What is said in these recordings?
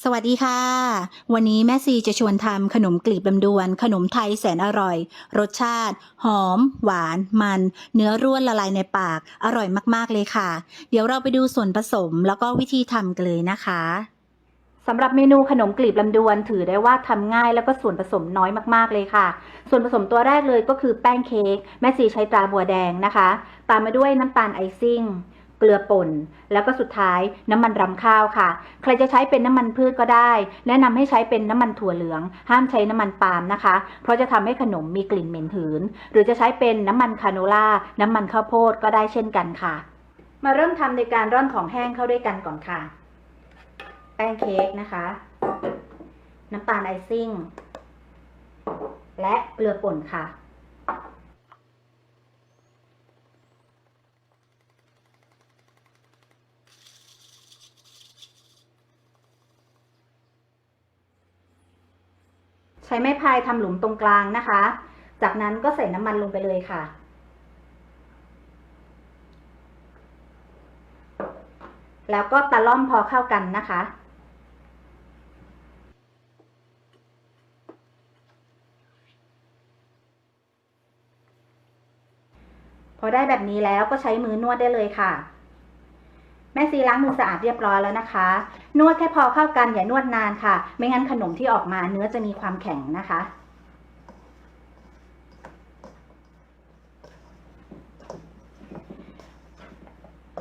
สวัสดีค่ะ วันนี้แม่ซีจะชวนทำขนมกลีบลำดวน ขนมไทยแสนอร่อย รสชาติ หอม หวาน มัน เนื้อร่วนละลายในปาก อร่อยมากๆเลยค่ะ เดี๋ยวเราไปดูส่วนผสมแล้วก็วิธีทำกันเลยนะคะสำหรับเมนูขนมกลีบลำดวน ถือได้ว่าทำง่ายแล้วก็ส่วนผสมน้อยมากๆเลยค่ะ ส่วนผสมตัวแรกเลยก็คือแป้งเค้กแม่ซีใช้ตราบัวแดงนะคะ ตามมาด้วยน้ำตาลไอซิ่ง เกลือป่น แล้วก็สุดท้ายน้ำมันรำข้าวค่ะ ใครจะใช้เป็นน้ำมันพืชก็ได้ แนะนำให้ใช้เป็นน้ำมันถั่วเหลือง ห้ามใช้น้ำมันปาล์มนะคะ เพราะจะทำให้ขนมมีกลิ่นเหม็นหืน หรือจะใช้เป็นน้ำมันคาโนล่า น้ำมันข้าวโพดก็ได้เช่นกันค่ะ มาเริ่มทำในการร่อนของแห้งเข้าด้วยกันก่อนค่ะ แป้งเค้กนะคะ น้ำตาลไอซิ่ง และเกลือป่นค่ะ ช้ไม้พายทำหลุมตรงกลางนะคะ จากนั้นก็ใส่น้ำมันลงไปเลยค่ะ แล้วก็ตะล่อมพอเข้ากันนะคะพอได้แบบนี้แล้วก็ใช้มือนวดได้เลยค่ะ แม่ซีล้างมือสะอาดเรียบร้อยแล้วนะคะ นวดแค่พอเข้ากันอย่านวดนานค่ะ ไม่งั้นขนมที่ออกมาเนื้อจะมีความแข็งนะคะ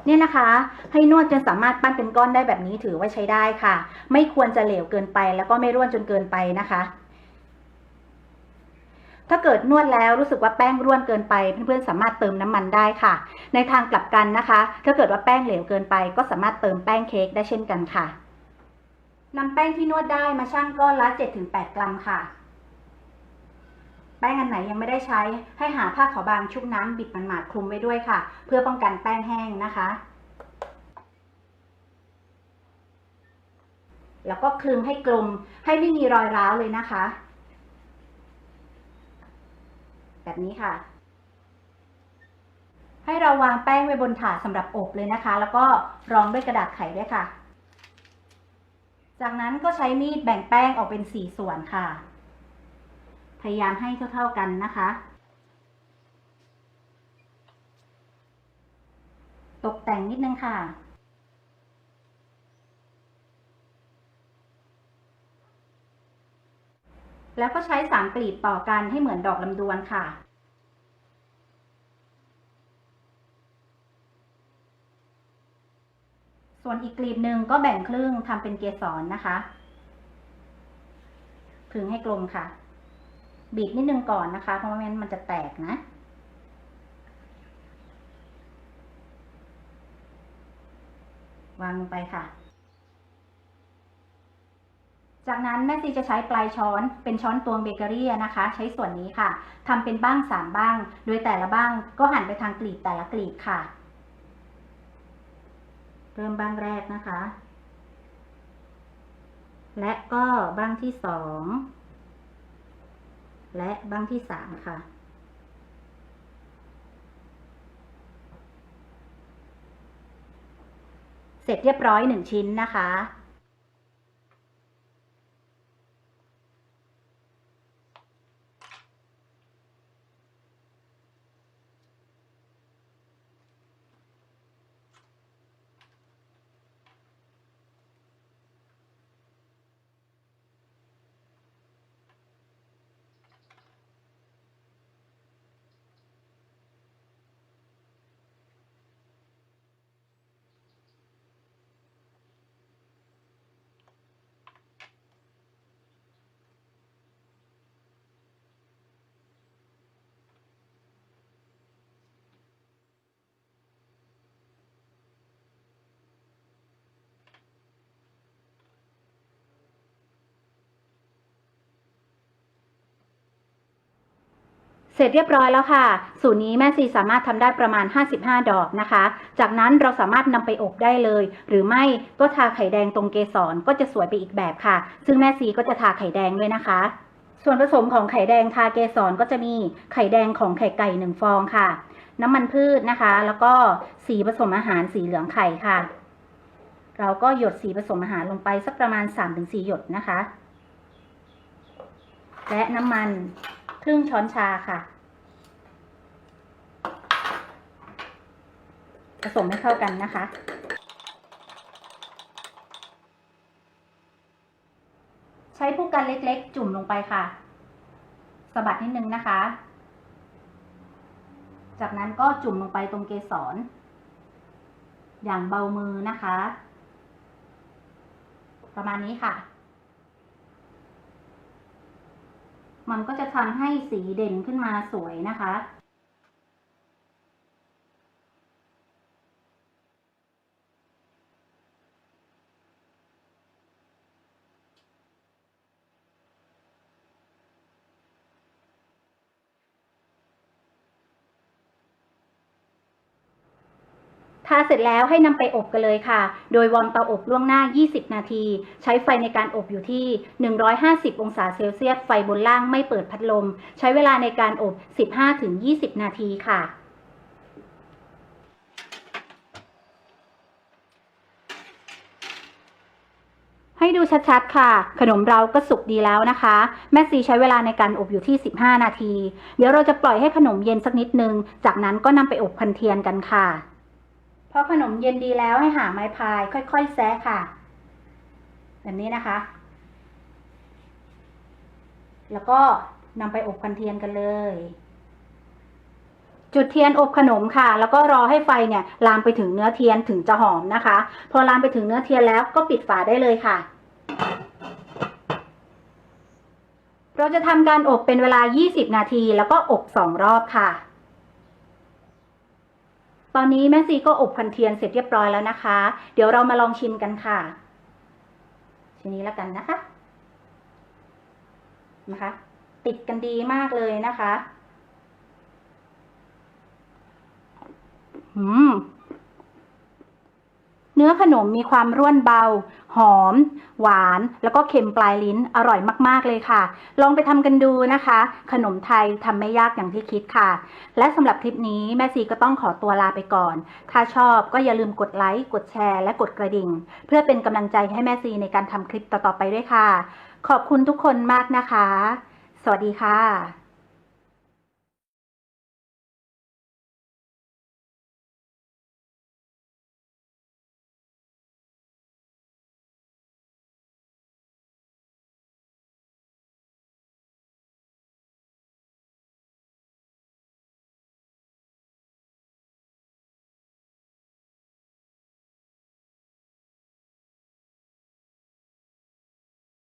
เนี่ยนะคะ ให้นวดจนสามารถปั้นเป็นก้อนได้แบบนี้ถือว่าใช้ได้ค่ะ ไม่ควรจะเหลวเกินไปแล้วก็ไม่ร่วนจนเกินไปนะคะ ถ้าเกิดนวดแล้วรู้สึกว่าแป้งร่วนเกินไป เพื่อนๆสามารถเติมน้ำมันได้ค่ะ ในทางกลับกันนะคะ ถ้าเกิดว่าแป้งเหลวเกินไป ก็สามารถเติมแป้งเค้กได้เช่นกันค่ะนำแป้งที่นวดได้มาชั่งก้อนละ 7-8 กรัมค่ะ แป้งอันไหนยังไม่ได้ใช้ให้หาผ้าขาวบางชุบน้ำบิดมันหมาดคลุมไว้ด้วยค่ะ เพื่อป้องกันแป้งแห้งนะคะ แล้วก็คลึงให้กลมให้ไม่มีรอยร้าวเลยนะคะ แบบนี้ค่ะ ให้เราวางแป้งไว้บนถาดสำหรับอบเลยนะคะ แล้วก็รองด้วยกระดาษไขด้วยค่ะ จากนั้นก็ใช้มีดแบ่งแป้งออกเป็นสี่ส่วนค่ะ พยายามให้เท่า ๆกันนะคะ ตกแต่งนิดนึงค่ะ แล้วก็ใช้สามกลีบต่อกันให้เหมือนดอกลำดวนค่ะ ส่วนอีกกลีบหนึ่งก็แบ่งครึ่งทำเป็นเกสรนะคะพึงให้กลมค่ะ บีบนิดนึงก่อนนะคะ เพราะไม่งั้นมันจะแตกนะวางลงไปค่ะ จากนั้นแม่ซีจะใช้ปลายช้อนเป็นช้อนตวงเบเกอรี่นะคะ ใช้ส่วนนี้ค่ะทำเป็นบ้างสามบ้าง โดยแต่ละบ้างก็หันไปทางกลีบแต่ละกลีบค่ะ เริ่มบ้างแรกนะคะ และก็บ้างที่สองและบ้างที่สามค่ะเสร็จเรียบร้อยหนึ่งชิ้นนะคะ เสร็จเรียบร้อยแล้วค่ะ สูตรนี้แม่ซีสามารถทำได้ประมาณ 55 ดอกนะคะ จากนั้นเราสามารถนำไปอบได้เลย หรือไม่ก็ทาไข่แดงตรงเกสรก็จะสวยไปอีกแบบค่ะ ซึ่งแม่ซีก็จะทาไข่แดงด้วยนะคะ ส่วนผสมของไข่แดงทาเกสรก็จะมีไข่แดงของไข่ไก่หนึ่งฟองค่ะ น้ำมันพืชนะคะ แล้วก็สีผสมอาหารสีเหลืองไข่ค่ะ เราก็หยดสีผสมอาหารลงไปสักประมาณ 3-4 หยดนะคะ และน้ำมัน ครึ่งช้อนชาค่ะ ผสมให้เข้ากันนะคะ ใช้ผู้กันเล็กๆ จุ่มลงไปค่ะสะบัดนิดนึงนะคะ จากนั้นก็จุ่มลงไปตรงเกสรอย่างเบามือนะคะ ประมาณนี้ค่ะ มันก็จะทำให้สีเด่นขึ้นมาสวยนะคะ ทาเสร็จแล้วให้นำไปอบกันเลยค่ะ โดยวอร์มเตาอบล่วงหน้า 20 นาที ใช้ไฟในการอบอยู่ที่ 150 องศาเซลเซียส ไฟบนล่างไม่เปิดพัดลม ใช้เวลาในการอบ 15-20 นาทีค่ะ ให้ดูชัดๆค่ะ ขนมเราก็สุกดีแล้วนะคะ แม่ซีใช้เวลาในการอบอยู่ที่ 15 นาที เดี๋ยวเราจะปล่อยให้ขนมเย็นสักนิดนึง จากนั้นก็นำไปอบพันเทียนกันค่ะ พอขนมเย็นดีแล้วให้หาไม้พาย ค่อย ๆ แซะค่ะ แบบนี้นะคะ แล้วก็นำไปอบพันเทียนกันเลย จุดเทียนอบขนมค่ะ แล้วก็รอให้ไฟเนี่ยลามไปถึงเนื้อเทียนถึงจะหอมนะคะ พอลามไปถึงเนื้อเทียนแล้วก็ปิดฝาได้เลยค่ะเราจะทำการอบเป็นเวลา 20 นาที แล้วก็อบสองรอบค่ะ ตอนนี้แม่ซีก็อบพันเทียนเสร็จเรียบร้อยแล้วนะคะ เดี๋ยวเรามาลองชิมกันค่ะ ทีนี้แล้วกันนะคะนะคะ ติดกันดีมากเลยนะคะ อืม นื้อขนมมีความร่วนเบา หอม หวาน แล้วก็เค็มปลายลิ้นอร่อยมากๆเลยค่ะ ลองไปทำกันดูนะคะ ขนมไทยทำไม่ยากอย่างที่คิดค่ะ และสำหรับคลิปนี้แม่ซีก็ต้องขอตัวลาไปก่อน ถ้าชอบก็อย่าลืมกดไลค์กดแชร์และกดกระดิ่ง เพื่อเป็นกำลังใจให้แม่ซีในการทำคลิปต่อๆไปด้วยค่ะ ขอบคุณทุกคนมากนะคะ สวัสดีค่ะ